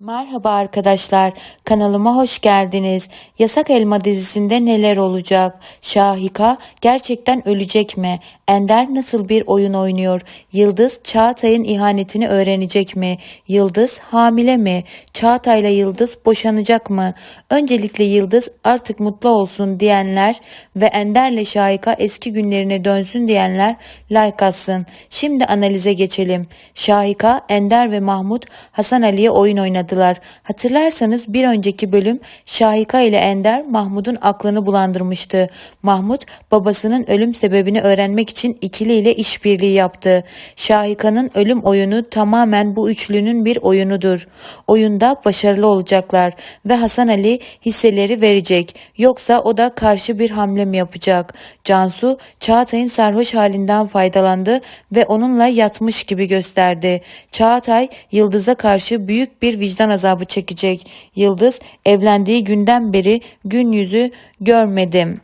Merhaba arkadaşlar, kanalıma hoş geldiniz. Yasak Elma dizisinde neler olacak? Şahika gerçekten ölecek mi? Ender nasıl bir oyun oynuyor? Yıldız Çağatay'ın ihanetini öğrenecek mi? Yıldız hamile mi? Çağatay'la Yıldız boşanacak mı? Öncelikle Yıldız artık mutlu olsun diyenler ve Ender'le Şahika eski günlerine dönsün diyenler like atsın. Şimdi analize geçelim. Şahika, Ender ve Mahmut Hasan Ali'ye oyun oynadılar. Hatırlarsanız bir önceki bölüm Şahika ile Ender Mahmut'un aklını bulandırmıştı. Mahmut babasının ölüm sebebini öğrenmek için ikili ile işbirliği yaptı. Şahika'nın ölüm oyunu tamamen bu üçlünün bir oyunudur. Oyunda başarılı olacaklar ve Hasan Ali hisseleri verecek. Yoksa o da karşı bir hamle mi yapacak? Cansu Çağatay'ın sarhoş halinden faydalandı ve onunla yatmış gibi gösterdi. Çağatay Yıldız'a karşı büyük bir vicdan azabı çekecek. Yıldız evlendiği günden beri gün yüzü görmedim.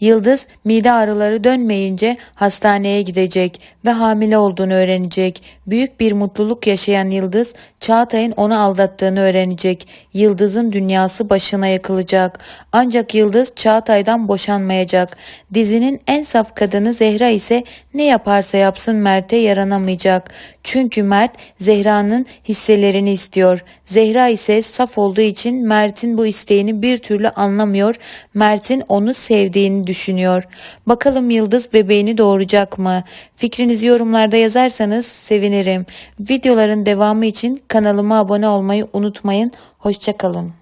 Yıldız mide ağrıları dönmeyince hastaneye gidecek ve hamile olduğunu öğrenecek. Büyük bir mutluluk yaşayan Yıldız Çağatay'ın onu aldattığını öğrenecek. Yıldız'ın dünyası başına yakılacak. Ancak Yıldız Çağatay'dan boşanmayacak. Dizinin en saf kadını Zehra ise ne yaparsa yapsın Mert'e yaranamayacak. Çünkü Mert Zehra'nın hisselerini istiyor. Zehra ise saf olduğu için Mert'in bu isteğini bir türlü anlamıyor. Mert'in onu sevdiğini düşünüyor. Bakalım Yıldız bebeğini doğuracak mı? Fikrinizi yorumlarda yazarsanız sevinirim. Videoların devamı için kanalıma abone olmayı unutmayın. Hoşçakalın.